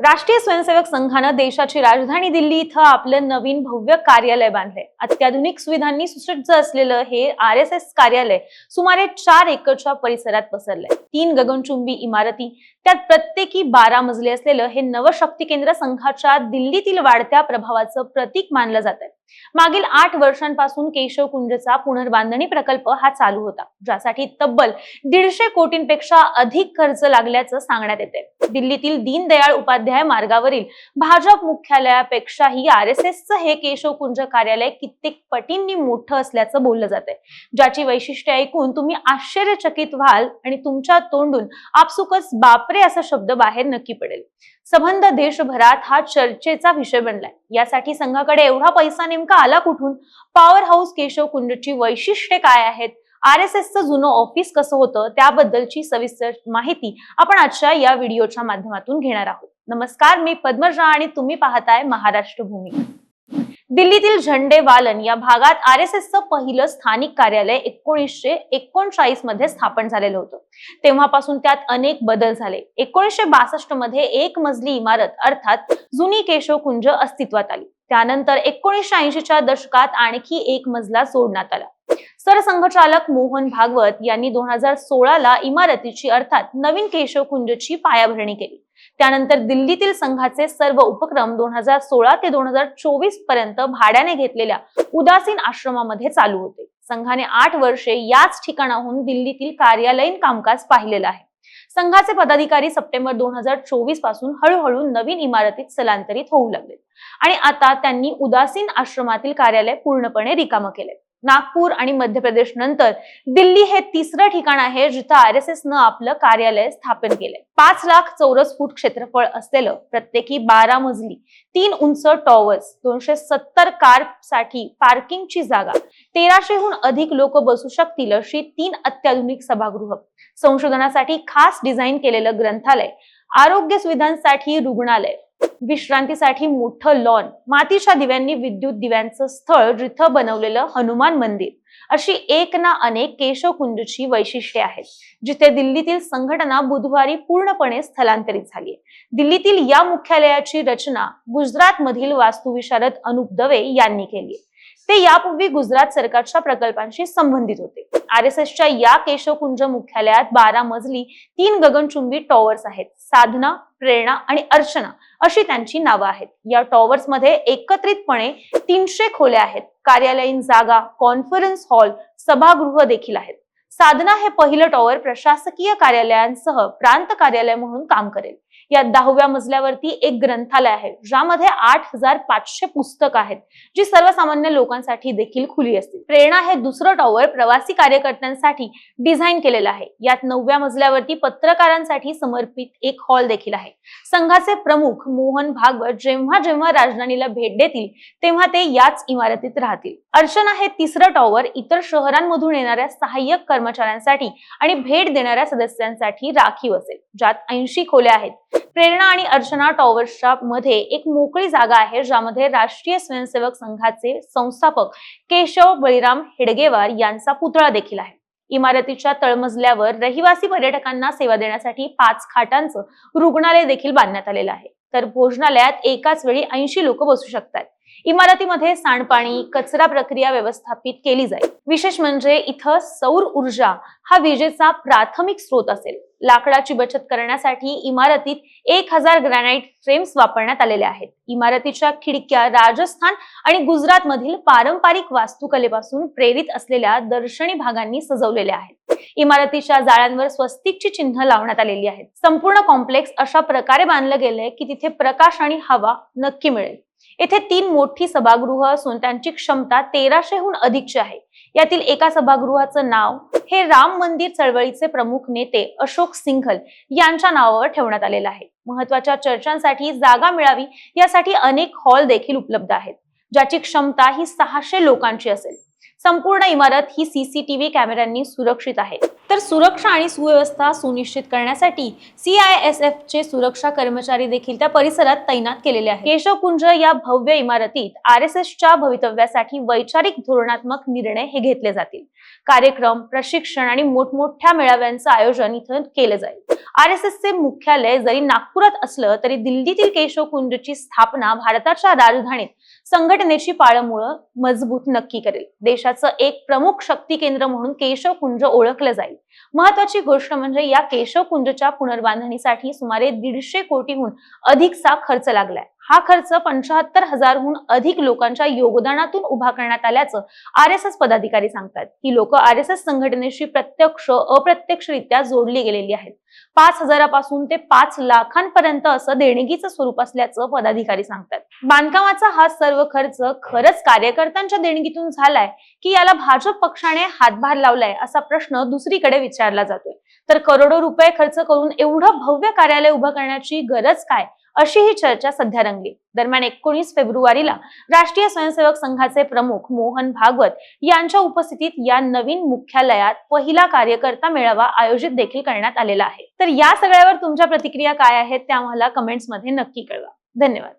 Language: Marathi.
राष्ट्रीय स्वयंसेवक संघानं देशाची राजधानी दिल्ली इथं आपलं नवीन भव्य कार्यालय बांधलंय. अत्याधुनिक सुविधांनी सुसज्ज असलेलं हे आर एस एस कार्यालय सुमारे चार एकरच्या परिसरात पसरलंय. तीन गगनचुंबी इमारती त्यात प्रत्येकी बारा मजले असलेलं हे नवशक्ती केंद्र संघाच्या दिल्लीतील वाढत्या प्रभावाचं प्रतीक मानलं जात आहे मागील आठ वर्षांपासून केशव कुंजचा पुनर्बांधणी प्रकल्प हा चालू होता ज्यासाठी तब्बल दीडशे कोटींपेक्षा अधिक खर्च लागल्याचं सांगण्यात येते. दिल्लीतील दीनदयाळ उपाध्याय मार्गावरील भाजप मुख्यालयापेक्षाही आर एस एसचं हे केशव कुंज कार्यालय कित्येक पटींनी मोठं असल्याचं बोललं जातंय. ज्याची वैशिष्ट्ये ऐकून तुम्ही आश्चर्यचकित व्हाल आणि तुमच्या तोंडून आपसुकच बापरे असा शब्द बाहेर नक्की पडेल. संबंध देशभरात हा चर्चेचा विषय बनलाय. यासाठी संघाकडे एवढा पैसा नेमका आला कुठून? पॉवर हाऊस केशव कुंडची वैशिष्ट्ये काय आहेत? आर एस एसचं जुनं ऑफिस कसं होतं? त्याबद्दलची सविस्तर माहिती आपण आजच्या या व्हिडिओच्या माध्यमातून घेणार आहोत. नमस्कार मी पद्मजा आणि तुम्ही पाहताय महाराष्ट्र भूमी दिल्लीतील झंडे वालन या भागात आर एस एसचं पहिलं स्थानिक कार्यालय एकोणीसशे एकोणचाळीसमध्ये स्थापन झालेलं होतं. तेव्हापासून त्यात अनेक बदल झाले. एकोणीसशे बासष्टमध्ये एक मजली इमारत अर्थात जुनी केशव कुंज अस्तित्वात आली. त्यानंतर एकोणीसशे ऐंशीच्या दशकात आणखी एक मजला सोडण्यात आला. सरसंघचालक मोहन भागवत यांनी दोन हजार सोळाला इमारतीची अर्थात नवीन केशवकुंजची पायाभरणी केली. त्यानंतर दिल्लीतील संघाचे सर्व उपक्रम दोन हजार सोळा ते दोन हजार चोवीसपर्यंत भाड्याने घेतलेल्या उदासीन आश्रमामध्ये चालू होते. संघाने आठ वर्षे याच ठिकाणाहून दिल्लीतील कार्यालयीन कामकाज पाहिलेलं आहे. संघाचे पदाधिकारी सप्टेंबर दोन हजार चोवीसपासून हळूहळू नवीन इमारतीत स्थलांतरित होऊ लागले. आणि आता त्यांनी उदासीन आश्रमातील कार्यालय पूर्णपणे रिकामं केले. नागपूर आणि मध्य प्रदेश नंतर दिल्ली हे तिसरं ठिकाण आहे जिथं आर एस एस न आपलं कार्यालय स्थापन केलंय. पाच लाख चौरस फूट क्षेत्रफळ असलेलं प्रत्येकी बारा मजली तीन उंच टॉवर्स दोनशे सत्तर कारसाठी पार्किंगची जागा तेराशेहून अधिक लोक बसू शकतील अशी तीन अत्याधुनिक सभागृह संशोधनासाठी खास डिझाईन केलेलं ग्रंथालय आरोग्य सुविधांसाठी रुग्णालय विश्रांतीसाठी मोठं लॉन मातीच्या दिव्यांनी विद्युत दिव्यांचं स्थळ जिथं बनवलेलं हनुमान मंदिर. अशी एक ना अनेक केशवकुंजची वैशिष्ट्ये आहेत जिथे दिल्लीतील संघटना बुधवारी पूर्णपणे स्थलांतरित झाली दिल्लीतील या मुख्यालयाची रचना गुजरात मधील वास्तुविशारद अनुप दवे यांनी केली ते यापूर्वी गुजरात सरकारच्या प्रकल्पांशी संबंधित होते. आर एस एसच्या या केशवकुंज मुख्यालयात बारा मजली तीन गगनचुंबी टॉवर्स आहेत. साधना प्रेरणा आणि अर्चना अशी त्यांची नावं आहेत. या टॉवर्समध्ये एकत्रितपणे तीनशे खोल्या आहेत. कार्यालयीन जागा कॉन्फरन्स हॉल सभागृह देखील आहेत. साधना हे पहिलं टॉवर प्रशासकीय कार्यालयांसह प्रांत कार्यालय म्हणून काम करेल. या दहाव्या मजल्यावरती एक ग्रंथालय आहे ज्यामध्ये आठ हजार पाचशे पुस्तक आहेत जी सर्वसामान्य लोकांसाठी देखील खुली असतील. प्रेरणा हे दुसरं टॉवर प्रवासी कार्यकर्त्यांसाठी डिझाईन केलेलं आहे. यात नवव्या मजल्यावरती पत्रकारांसाठी समर्पित एक हॉल देखील आहे. संघाचे प्रमुख मोहन भागवत जेव्हा जेव्हा राजधानीला भेट देतील तेव्हा ते याच इमारतीत राहतील. अर्चना हे तिसरं टॉवर इतर शहरांमधून येणाऱ्या सहाय्यक कर्मचाऱ्यांसाठी आणि भेट देणाऱ्या सदस्यांसाठी राखीव असेल ज्यात ऐंशी खोल्या आहेत. प्रेरणा आणि अर्चना टॉवर्सच्या मध्ये एक मोकळी जागा आहे ज्यामध्ये राष्ट्रीय स्वयंसेवक संघाचे संस्थापक केशव बळीराम हेडगेवार यांचा पुतळा देखील आहे. इमारतीच्या तळमजल्यावर रहिवासी पर्यटकांना सेवा देण्यासाठी पाच खाटांचं रुग्णालय देखील बांधण्यात आलेलं आहे. तर भोजनालयात एकाच वेळी ऐंशी लोक बसू शकतात. इमारतीमध्ये सांडपाणी कचरा प्रक्रिया व्यवस्थापित केली जाईल. विशेष म्हणजे इथं सौर ऊर्जा हा विजेचा प्राथमिक स्रोत असेल. लाकडाची बचत करण्यासाठी इमारतीत एक हजार ग्रॅनाइट फ्रेम्स वापरण्यात आलेल्या आहेत. इमारतीच्या खिडक्या राजस्थान आणि गुजरात मधील पारंपरिक वास्तुकलेपासून प्रेरित असलेल्या दर्शनी भागांनी सजवलेल्या आहेत. इमारतीच्या जाळ्यांवर स्वस्तिकची चिन्ह लावण्यात आलेली आहेत. संपूर्ण कॉम्प्लेक्स अशा प्रकारे बांधलं गेलंय की तिथे प्रकाश आणि हवा नक्की मिळेल. येथे तीन मोठी सभागृह असून त्यांची क्षमता तेराशेहून अधिकची आहे. यातील एका सभागृहाचं नाव हे राम मंदिर चळवळीचे प्रमुख नेते अशोक सिंघल यांच्या नावावर ठेवण्यात आलेलं आहे. महत्त्वाच्या चर्चांसाठी जागा मिळावी यासाठी अनेक हॉल देखील उपलब्ध आहेत. ज्याची क्षमता ही सहाशे लोकांची असेल. संपूर्ण इमारत ही सीसीटीव्ही कॅमेऱ्यांनी सुरक्षित आहे. तर सुरक्षा आणि सुव्यवस्था सुनिश्चित करण्यासाठी सीआयएसएफ चे सुरक्षा कर्मचारी देखील त्या परिसरात तैनात केलेले आहेत. केशवकुंज या भव्य इमारतीत आर एस एसच्या भवितव्यासाठी वैचारिक धोरणात्मक निर्णय हे घेतले जातील. कार्यक्रम प्रशिक्षण आणि मोठमोठ्या मेळाव्यांचं आयोजन इथं केलं जाईल. आर एस एसचे मुख्यालय जरी नागपुरात असलं तरी दिल्लीतील केशवकुंजची स्थापना भारताच्या राजधानीत संघटनेची पाळंमुळं मजबूत नक्की करेल. देशाचं एक प्रमुख शक्ती केंद्र म्हणून केशवकुंज ओळखलं जाईल. महत्वाची गोष्ट म्हणजे या केशवकुंजच्या पुनर्बांधणीसाठी सुमारे दीडशे कोटीहून अधिकचा खर्च लागलाय. हा खर्च पंचाहत्तर हजारहून अधिक लोकांच्या योगदानातून उभा करण्यात आल्याचं आर एस एस पदाधिकारी सांगतात. ही लोक आर एस एस संघटनेशी प्रत्यक्ष अप्रत्यक्षरित्या जोडली गेलेली आहेत. पाच हजारापासून ते पाच लाखांपर्यंत असं देणगीचं स्वरूप असल्याचं पदाधिकारी सांगतात. बांधकामाचा हा सर्व खर्च खरंच कार्यकर्त्यांच्या देणगीतून झालाय की याला भाजप पक्षाने हातभार लावलाय असा प्रश्न दुसरीकडे विचारला जातोय. तर करोडो रुपये खर्च करून एवढं भव्य कार्यालय उभं करण्याची गरज काय अशी ही चर्चा सध्या रंगली. दरम्यान एकोणीस फेब्रुवारीला राष्ट्रीय स्वयंसेवक संघाचे प्रमुख मोहन भागवत यांच्या उपस्थितीत या नवीन मुख्यालयात पहिला कार्यकर्ता मेळावा आयोजित देखील करण्यात आलेला आहे. तर या सगळ्यावर तुमच्या प्रतिक्रिया काय आहेत त्या आम्हाला कमेंट्समध्ये नक्की कळवा. धन्यवाद.